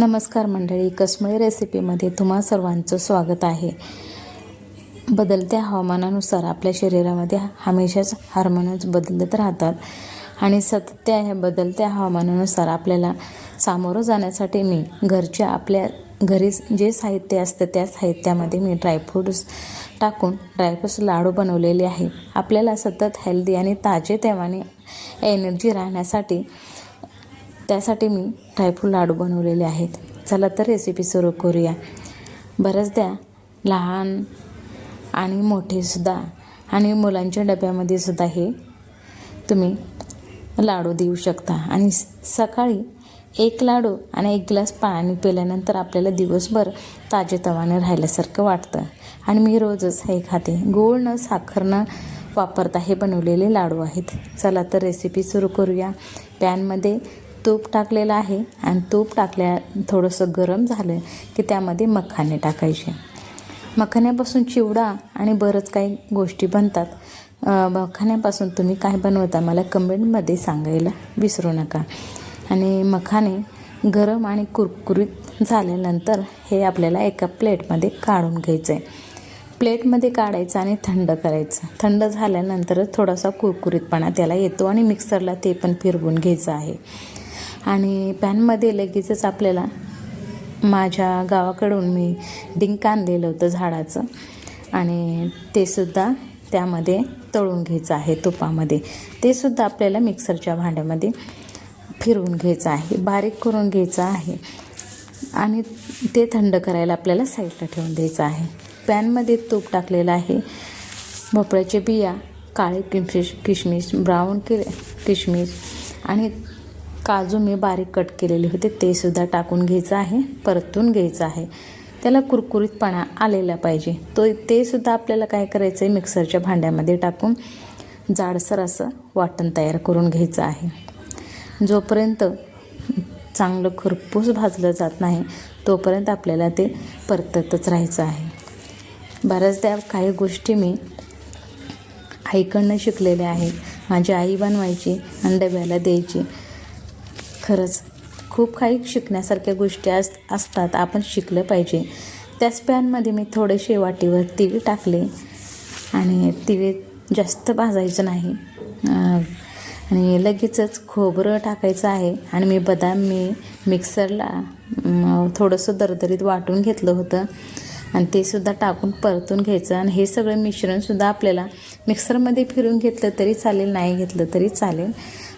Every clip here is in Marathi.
नमस्कार मंडळी कसमळी रेसिपीमध्ये तुम्हा सर्वांचं स्वागत आहे. बदलत्या हवामानानुसार आपल्या शरीरामध्ये हमेशाच हार्मोन्स बदलत राहतात आणि सतत त्या ह्या बदलत्या हवामानानुसार आपल्याला सामोरं जाण्यासाठी मी घरच्या आपल्या घरी जे साहित्य असतं त्या साहित्यामध्ये मी ड्रायफ्रूट्स टाकून ड्रायफ्रूट्स लाडू बनवलेले आहे. आपल्याला सतत हेल्दी आणि ताजे तेवाने एनर्जी राहण्यासाठी त्यासाठी मी ड्रायफ्रूट लाडू बनवलेले आहेत. चला तर रेसिपी सुरू करूया. बऱ्याचदा लहान आणि मोठेसुद्धा आणि मुलांच्या डब्यामध्ये सुद्धा हे तुम्ही लाडू देऊ शकता. आणि स- सकाळी एक लाडू आणि एक ग्लास पाणी पिल्यानंतर आपल्याला दिवसभर ताजेतवाने राहिल्यासारखं वाटतं. आणि मी रोजच हे खाते. गोड न साखर न वापरता हे बनवलेले लाडू आहेत. चला तर रेसिपी सुरू करूया. पॅनमध्ये तूप टाकलेलं आहे आणि तूप टाकल्या थोडंसं गरम झालं की त्यामध्ये मखाने टाकायचे. मखाण्यापासून चिवडा आणि बरंच काही गोष्टी बनतात. मखाण्यापासून तुम्ही काय बनवता मला कमेंटमध्ये सांगायला विसरू नका. आणि मखाने गरम आणि कुरकुरीत झाल्यानंतर हे आपल्याला एका प्लेटमध्ये काढून घ्यायचं आहे प्लेटमध्ये काढायचं आणि थंड करायचं. थंड झाल्यानंतर थोडासा कुरकुरीतपणा त्याला येतो आणि मिक्सरला ते पण फिरवून घ्यायचं आहे. आणि पॅनमध्ये लगेचच आपल्याला माझ्या गावाकडून मी डिंक आणलेलं होतं झाडाचं. आणि ते सुद्धा त्यामध्ये तळून घ्यायचं आहे तुपामध्ये. ते सुद्धा आपल्याला मिक्सरच्या भांड्यामध्ये फिरवून घ्यायचं आहे बारीक करून घ्यायचं आहे. आणि ते थंड करायला आपल्याला साईडला ठेवून द्यायचं आहे. पॅनमध्ये तूप टाकलेलं आहे. भोपळ्याचे बिया काळे किशमिश किशमिश ब्राऊन कि किशमिश आणि काजू मी बारीक कट केलेले होते ते सुद्धा टाकून घ्यायचं आहे परतून घ्यायचं आहे. त्याला कुरकुरीतपणा आलेला पाहिजे. तो ते सुद्धा आपल्याला काय करायचं आहे मिक्सरच्या भांड्यामध्ये टाकून जाडसर असं वाटण तयार करून घ्यायचं आहे. जोपर्यंत चांगलं खरपूस भाजलं जात नाही तोपर्यंत आपल्याला ते परततच राहायचं आहे. बऱ्याचदा काही गोष्टी मी आईकडनं शिकलेल्या आहेत. माझी आई बनवायची आणि डब्याला द्यायची खरंच खूप काही शिकण्यासारख्या गोष्टी अस असतात. आपण शिकलं पाहिजे. त्याच पॅनमध्ये मी थोडेसे वाटीवर तिळ टाकले आणि तिळ जास्त भाजायचं नाही. आणि लगेचच खोबरं टाकायचं आहे आणि मी बदाम मी मिक्सरला थोडंसं दरदरीत वाटून घेतलं होतं. आणि ते सुद्धा टाकून परतून घ्यायचं. आणि हे सगळं मिश्रणसुद्धा आपल्याला मिक्सरमध्ये फिरून घेतलं तरी चालेल नाही घेतलं तरी चालेल.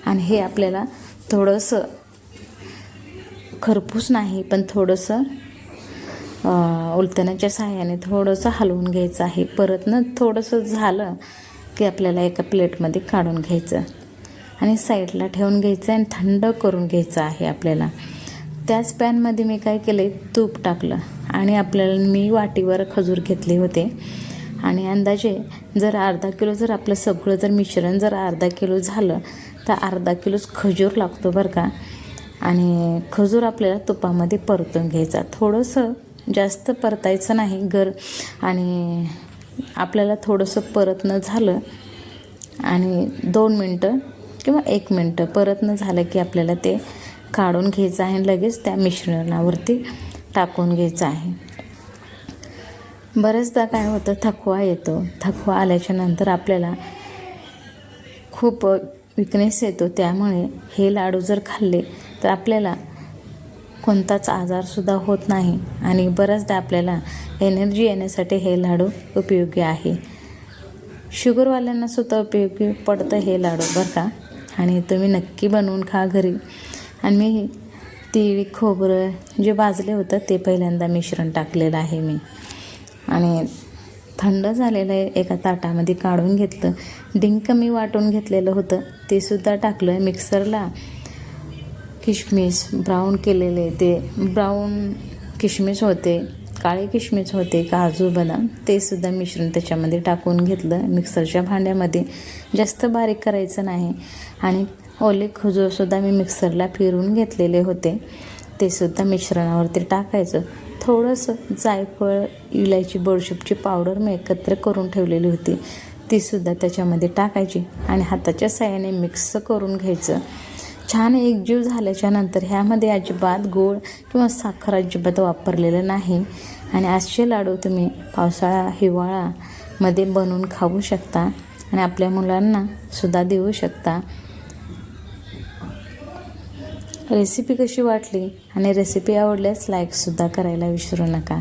आणि हे आपल्याला थोडंसं खरपूस नाही पण थोडंसं अं, उलटण्याच्या सहाय्याने थोडंसं हलवून घ्यायचं आहे. परत ना थोडंसं झालं की आपल्याला एका प्लेटमध्ये काढून घ्यायचं आणि साईडला ठेवून घ्यायचं आणि थंड करून घ्यायचं आहे आपल्याला. त्याच पॅनमध्ये मी काय केलं तूप टाकलं आणि आपल्याला मी वाटीवर खजूर घेतले होते. आणि अंदाजे जर अर्धा किलो जर आपलं सगळं जर मिश्रण जर अर्धा किलो झालं तर अर्धा किलोच खजूर लागतो बरं का. आणि खजूर आपल्याला तुपामध्ये परतून घ्यायचा. थोडंसं जास्त परतायचं नाही गर आणि आपल्याला थोडंसं परतणं झालं आणि दोन मिनटं किंवा एक मिनटं परतणं झालं की आपल्याला ते काढून घ्यायचं आहे आणि लगेच त्या मिश्रणावरती टाकून घ्यायचं आहे. बरेचदा काय होतं थकवा येतो. थकवा आल्याच्यानंतर आपल्याला खूप विकनेस येतो. त्यामुळे हे लाडू जर खाल्ले तर आपल्याला कोणताच आजारसुद्धा होत नाही आणि बऱ्याचदा आपल्याला एनर्जी येण्यासाठी हे लाडू उपयोगी आहे. शुगरवाल्यांनासुद्धा उपयोगी पडतं हे लाडू बरं का? आणि तुम्ही नक्की बनवून खा घरी. आणि मी तिळ खोबरं जे भाजले होतं ते पहिल्यांदा मिश्रण टाकलेलं आहे मी. आणि थंड झालेलं आहे एका ताटामध्ये काढून घेतलं. डिंक मी वाटून घेतलेलं होतं. ते सुद्धा टाकलं मिक्सरला. किशमिश ब्राऊन केलेले ते ब्राऊन किशमिश होते काळे किशमिश होते काजू बदाम ते सुद्धा मिश्रण त्याच्यामध्ये टाकून घेतलं मिक्सरच्या भांड्यामध्ये. जास्त बारीक करायचं नाही. आणि ओले खजूरसुद्धा मी मिक्सरला फिरून घेतलेले होते. ते सुद्धा मिश्रणावरती टाकायचं. थोडंसं जायफळ इलायची बडशूपची पावडर मी एकत्र करून ठेवलेली होती. तीसुद्धा त्याच्यामध्ये टाकायची आणि हाताच्या साह्याने मिक्स करून घ्यायचं. छान एकजीव झाल्याच्यानंतर ह्यामध्ये अजिबात गोड किंवा साखर अजिबात वापरलेलं नाही. आणि असे लाडू तुम्ही पावसाळा हिवाळामध्ये बनवून खाऊ शकता आणि आपल्या मुलांना सुद्धा देऊ शकता. रेसिपी कशी वाटली आणि रेसिपी आवडल्यास लाईकसुद्धा करायला विसरू नका.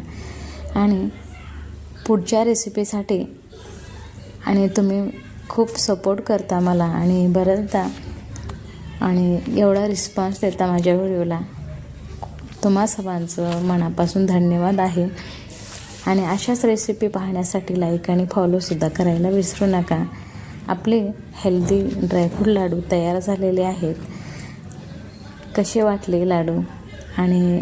आणि पुढच्या रेसिपीसाठी आणि तुम्ही खूप सपोर्ट करता मला आणि बऱ्याचदा आणि एवढा रिस्पॉन्स देता माझ्या व्हिडिओला तुम्हा सर्वांचं मनापासून धन्यवाद आहे. आणि अशाच रेसिपी पाहण्यासाठी लाईक आणि फॉलोसुद्धा करायला विसरू नका. आपले हेल्दी ड्रायफ्रूट लाडू तयार झालेले आहेत. कसे वाटले लाडू? आणि